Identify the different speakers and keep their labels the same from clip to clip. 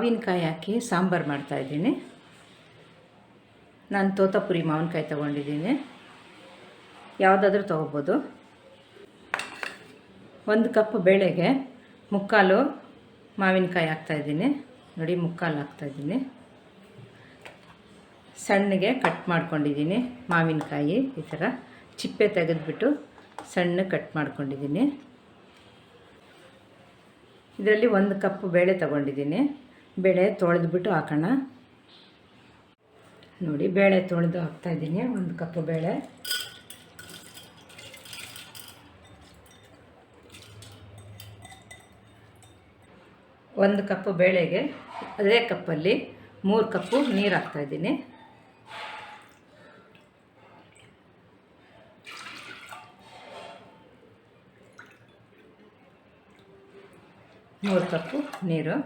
Speaker 1: ಮಾವಿನಕಾಯಿ ಹಾಕಿ ಸಾಂಬಾರು ಮಾಡ್ತಾಯಿದ್ದೀನಿ ನಾನು ತೋತಾಪುರಿ ಮಾವಿನಕಾಯಿ ತೊಗೊಂಡಿದ್ದೀನಿ. ಯಾವುದಾದ್ರೂ ತೊಗೋಬೋದು. ಒಂದು ಕಪ್ ಬೇಳೆಗೆ ಮುಕ್ಕಾಲು ಮಾವಿನಕಾಯಿ ಹಾಕ್ತಾಯಿದ್ದೀನಿ ನೋಡಿ, ಮುಕ್ಕಾಲು ಹಾಕ್ತಾಯಿದ್ದೀನಿ ಸಣ್ಣಗೆ ಕಟ್ ಮಾಡ್ಕೊಂಡಿದ್ದೀನಿ ಮಾವಿನಕಾಯಿ, ಈ ಥರ ಚಿಪ್ಪೆ ತೆಗೆದುಬಿಟ್ಟು ಸಣ್ಣ ಕಟ್ ಮಾಡ್ಕೊಂಡಿದ್ದೀನಿ. ಇದರಲ್ಲಿ ಒಂದು ಕಪ್ ಬೇಳೆ ತಗೊಂಡಿದ್ದೀನಿ. ಬೇಳೆ ತೊಳೆದ್ಬಿಟ್ಟು ಹಾಕೋಣ. ನೋಡಿ, ಬೇಳೆ ತೊಳೆದು ಹಾಕ್ತಾಯಿದ್ದೀನಿ ಒಂದು ಕಪ್ ಬೇಳೆ. ಒಂದು ಕಪ್ಪು ಬೇಳೆಗೆ ಅದೇ ಕಪ್ಪಲ್ಲಿ ಮೂರು ಕಪ್ಪು ನೀರು ಹಾಕ್ತಾಯಿದ್ದೀನಿ ಮೂರು ಕಪ್ಪು ನೀರು.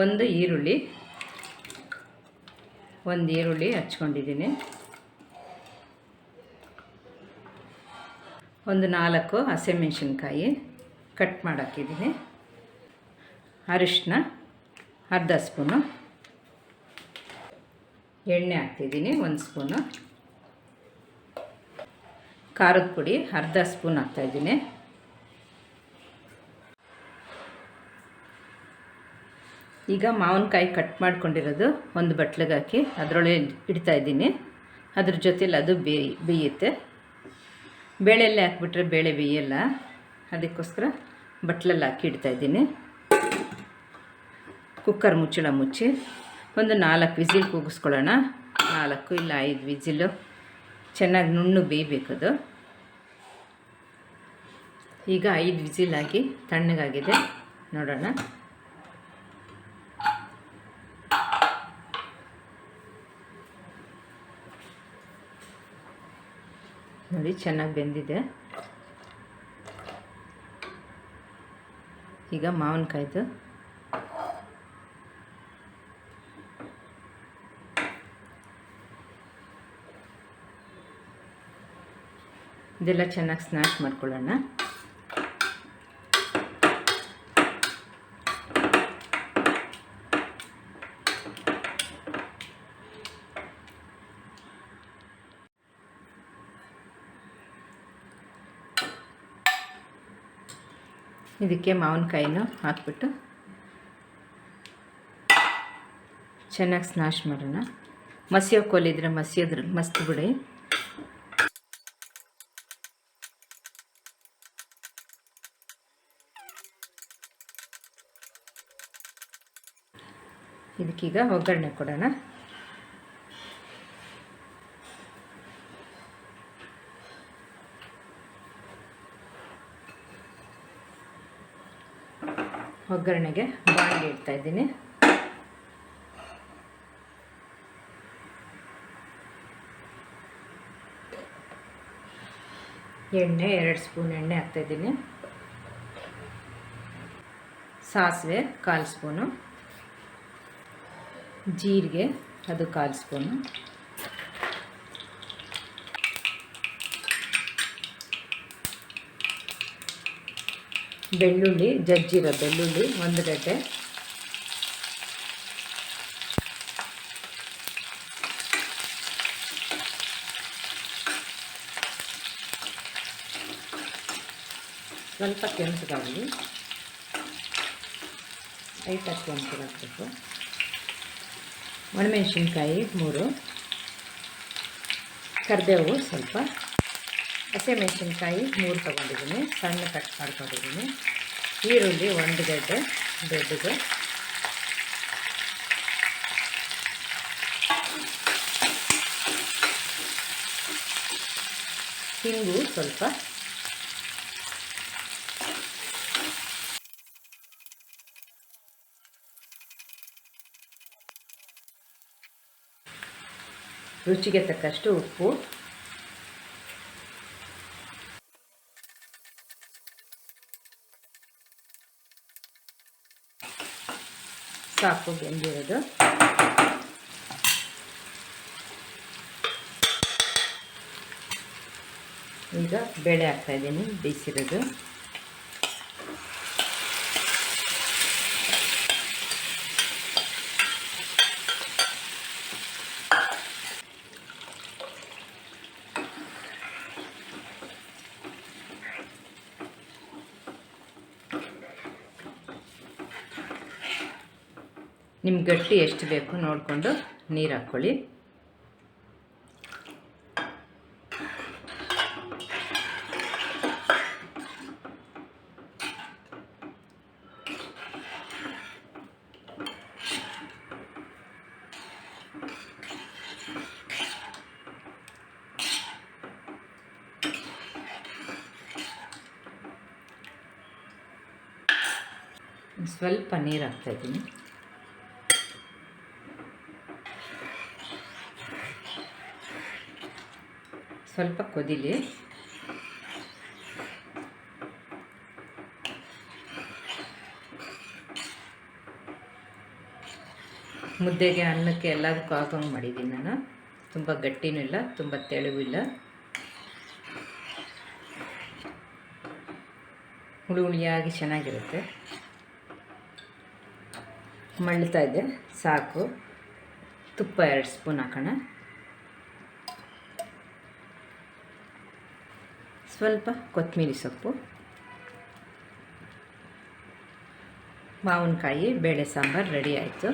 Speaker 1: ಒಂದು ಈರುಳ್ಳಿ ಒಂದು ಈರುಳ್ಳಿ ಹಚ್ಕೊಂಡಿದ್ದೀನಿ. ಒಂದು ನಾಲ್ಕು ಹಸಿಮೆಣ್ಸಿನ್ಕಾಯಿ ಕಟ್ ಮಾಡಾಕಿದ್ದೀನಿ. ಅರಿಶಿನ ಅರ್ಧ ಸ್ಪೂನು. ಎಣ್ಣೆ ಹಾಕ್ತಿದ್ದೀನಿ, ಒಂದು ಸ್ಪೂನು. ಖಾರದ ಪುಡಿ, ಅರ್ಧ ಸ್ಪೂನ್ ಹಾಕ್ತಾಯಿದ್ದೀನಿ ಈಗ ಮಾವಿನಕಾಯಿ ಕಟ್ ಮಾಡ್ಕೊಂಡಿರೋದು ಒಂದು ಬಟ್ಲಿಗೆ ಹಾಕಿ ಅದರೊಳಗೆ ಇಡ್ತಾ ಇದ್ದೀನಿ. ಅದ್ರ ಜೊತೇಲಿ ಅದು ಬೇಯ್ ಬೇಯುತ್ತೆ. ಬೇಳೆಲ್ಲೇ ಹಾಕ್ಬಿಟ್ರೆ ಬೇಳೆ ಬೇಯಲ್ಲ. ಅದಕ್ಕೋಸ್ಕರ ಬಟ್ಲಲ್ಲಿ ಹಾಕಿ ಇಡ್ತಾ ಇದ್ದೀನಿ. ಕುಕ್ಕರ್ ಮುಚ್ಚಳ ಮುಚ್ಚಿ ಒಂದು ನಾಲ್ಕು ವಿಸಿಲ್ ಕೂಗಿಸ್ಕೊಳ್ಳೋಣ. ನಾಲ್ಕು ಇಲ್ಲ ಐದು ವಿಸಿಲು. ಚೆನ್ನಾಗಿ ನುಣ್ಣು ಬೇಯಬೇಕದು ಈಗ ಐದು ವಿಸಿಲಾಗಿ ತಣ್ಣಗಾಗಿದೆ. ನೋಡೋಣ. ನೋಡಿ ಚೆನ್ನಾಗಿ ಬೆಂದಿದೆ. ಈಗ ಮಾವಿನಕಾಯ್ದು. ಇದೆಲ್ಲ ಚೆನ್ನಾಗಿ ಸ್ನ್ಯಾಶ್ ಮಾಡ್ಕೊಳ್ಳೋಣ. ಇದಕ್ಕೆ ಮಾವಿನಕಾಯಿನೂ ಹಾಕ್ಬಿಟ್ಟು ಚೆನ್ನಾಗಿ ಸ್ನಾಶ್ ಮಾಡೋಣ. ಮಸಿಯೋ ಕೋಲಿದ್ರೆ ಮಸಿಯೋದ್ರ ಮಸ್ತ್ ಬಿಡಿ. ಇದಕ್ಕೀಗ ಒಗ್ಗರಣೆ ಕೊಡೋಣ. ಒಗ್ಗರಣೆಗೆ ಬಾಣಲೆ ಇಡ್ತಾ ಇದ್ದೀನಿ. ಎಣ್ಣೆ, ಎರಡು ಸ್ಪೂನ್ ಎಣ್ಣೆ ಹಾಕ್ತಾಯಿದ್ದೀನಿ ಸಾಸಿವೆ, ಕಾಲು ಸ್ಪೂನು. ಜೀರಿಗೆ, ಅದು ಕಾಲು ಸ್ಪೂನು. ಬೆಳ್ಳುಳ್ಳಿ ಜಜ್ಜಿರೋ ಬೆಳ್ಳುಳ್ಳಿ ಒಂದು ಗಡ್ಡೆ ಸ್ವಲ್ಪ ಕೆಂಪುಗಾಗಲಿ ಲೈಟಾಗಿ ಕೆಂಪುಗಾಗಬೇಕು ಒಣಮೆಣಸಿನ್ಕಾಯಿ ಮೂರು. ಕರಿಬೇವು ಸ್ವಲ್ಪ. ಹಸಿಮೆಣ್ಸಿನ್ಕಾಯಿ ಮೂರು ತೊಗೊಂಡಿದ್ದೀನಿ. ಸಣ್ಣ ಕಟ್ ಮಾಡ್ಕೊಂಡಿದ್ದೀನಿ. ಈರುಳ್ಳಿ ಒಂದು ಗಡ್ಡೆ, ದೊಡ್ಡದು. ಹಿಂಗು ಸ್ವಲ್ಪ. ರುಚಿಗೆ ತಕ್ಕಷ್ಟು ಉಪ್ಪು. ಸಾಕು ಬೆಂದಿರೋದು ಈಗ ಬೇಳೆ ಹಾಕ್ತಾಯಿದ್ದೀನಿ ಬೇಯಿಸಿರೋದು. ನಿಮ್ಗೆ ಗಟ್ಟಿ ಎಷ್ಟು ಬೇಕು ನೋಡಿಕೊಂಡು ನೀರು ಹಾಕ್ಕೊಳ್ಳಿ ಸ್ವಲ್ಪ ನೀರು ಹಾಕ್ತಾಯಿದ್ದೀನಿ ಸ್ವಲ್ಪ ಕೊದಿಲಿ. ಮುದ್ದೆಗೆ ಅನ್ನಕ್ಕೆ ಎಲ್ಲದಕ್ಕೂ ಹಾಕೋಂಗೆ ಮಾಡಿದ್ದೀನಿ ನಾನು. ತುಂಬ ಗಟ್ಟಿನೂ ಇಲ್ಲ, ತುಂಬ ತೆಳುವು ಇಲ್ಲ. ಹುಳಿ ಹುಳಿಯಾಗಿ ಚೆನ್ನಾಗಿರುತ್ತೆ. ಮಳ್ತಾ ಇದೆ, ಸಾಕು. ತುಪ್ಪ ಎರಡು ಸ್ಪೂನ್ ಹಾಕೋಣ. ಸ್ವಲ್ಪ ಕೊತ್ತಂಬರಿ ಸೊಪ್ಪು ಮಾವಿನಕಾಯಿ ಬೇಳೆ ಸಾಂಬಾರು ರೆಡಿ ಆಯಿತು.